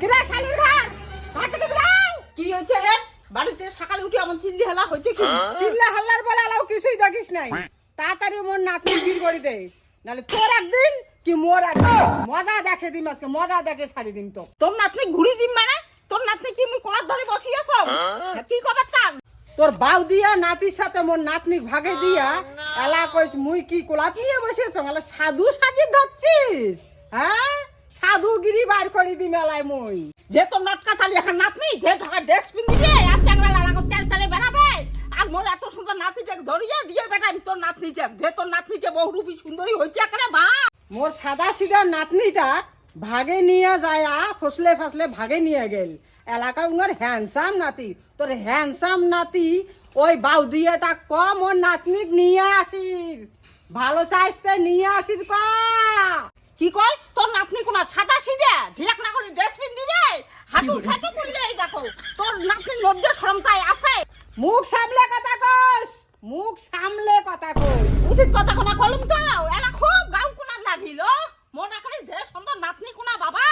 কিরে শালির ঘর? ঘর থেকে বেরাও কি হয়েছে রে? বাড়িতে সকালে উঠে এমন চিল্লি হেলা হয়েছে কি? চিল্লা হাল্লার বলে আলাও কিছুই দেখিস নাই। তাড়াতাড়ি মোর নাতনি বীর করে দে। নাহলে তোর একদিন কি মোর একদিন মজা দেখে দিম আজকে মজা দেখে ছাড়ি দিম তো তোর নাতনি ঘুরি দিম মানে? তোর নাতনি কি মুই কলার ধরে বসিয়েছ কি কবার চান তোর বাউ দিয়া নাতির সাথে মোর নাতনি ভাগে দিয়া এলা কইস মুই কি কোলাত নিয়ে বসেছ সাধু সাজি ধরছিস হ্যাঁ? সাধুগিরি বার করে দি মেলায় মুই। যে তোর নটকা চালি এখন নাতনি, যে ঢাকা ড্রেস পিন দিয়ে আর চাংড়া লাড়া তেল তেলে বেড়াবে। আর মোর এত সুন্দর নাতিটাকে ধরিয়ে দিয়ে বেটা আমি তোর নাতনিটা যে তোর নাতনিটা বহুরূপী সুন্দরী হয়েছে এখানে বা। মোর সাদা সিধা নাতনিটা ভাগে নিয়ে যায় ফসলে ফসলে ভাগে নিয়ে গেল। এলাকা উনার হ্যান্ডসাম নাতি। তোর হ্যান্ডসাম নাতি, ওই বাউদিয়াটা কম ওর নাতনিক নিয়ে আসির। ভালো চাইতে নিয়ে আসির ক। কি কইস তোর নাতনি কোনা ছাতা সিধে ঝিলাক না করে ড্রেস পিন দিবে হাঁটু ঠাটু করলে এই দেখো তোর নাতনির লজ্জা শরমতাই আছে। মুখ সামলে কথা কইস মুখ সামলে কথা কইস উচিত কথা কোনা কলম তো? এলা খুব গাউ কোনা লাগিল মনে করে যে সুন্দর নাতনি কোনা বাবা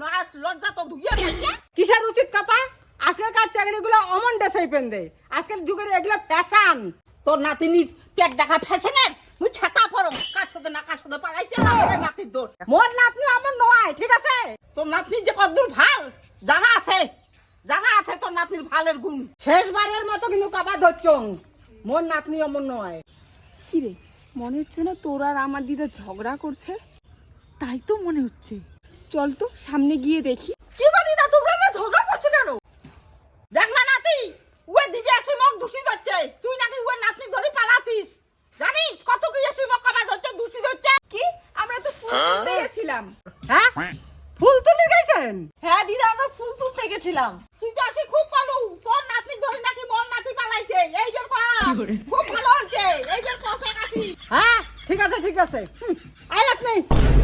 না লজ্জা তো ধুইয়ে গেছে কিসের উচিত কথা? আজকালকার চাকরিগুলো অমন ডেসাই পেন দে আজকাল যুগের এগুলো ফ্যাশন। তোর নাতিনির পেট দেখা ফ্যাশনের? মুই খেতা পড়ো। কার সাথে না কার সাথে পালাইছে আমার নাতির দোষ। মোর নাতনি আমার নয়, ঠিক আছে? তোর নাতনি যে কদ্দূর ভালো, জানা আছে? জানা আছে তোর নাতনির ভালের গুণ। শেষবারের মতো কিন্তু কাবা ধরছ। মোর নাতনি অমন নয়। কি রে, মনে হচ্ছে না তোর আর আমার দিদা ঝগড়া করছে? তাই তো মনে হচ্ছে। চল তো, সামনে গিয়ে দেখি কি গো দিদা তোমরা না ঝগড়া করছ কেন দেখ না নাতি উয়ে দিদি এসে মুখ দূষি ধরছে তুই নাকি উয়ে নাতনি ধরে পালাছিস জানিস কত কি এসে মুখ কাবা ধরছে দূষি ধরছে কি আমরা তো ফুল তুলতে গেছিলাম। হ্যাঁ? ফুল তুলে গেছেন? হ্যাঁ দিদা আমরা ফুল তুলতে গেছিলাম। তুই তো আসি খুব ভালো। তোর নাতনি ধরে নাকি মন নাতি পালাইছে। এই বের কর? খুব ভালো হয়েছে এই বের কষে কাশি হ্যাঁ ঠিক আছে ঠিক আছে। হুম, আয় নাতনি।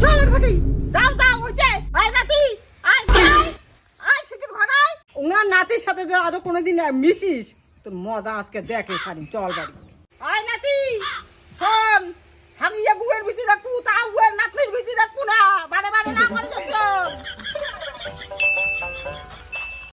চল থাকি যাও যাও হয়েছে আয় নাতি। আই আয় আয় শিখির ঘর ওনার নাতির সাথে যে আরও কোনোদিন মিশিস তোর মজা আজকে দেখে সারি। চল বাড়ি।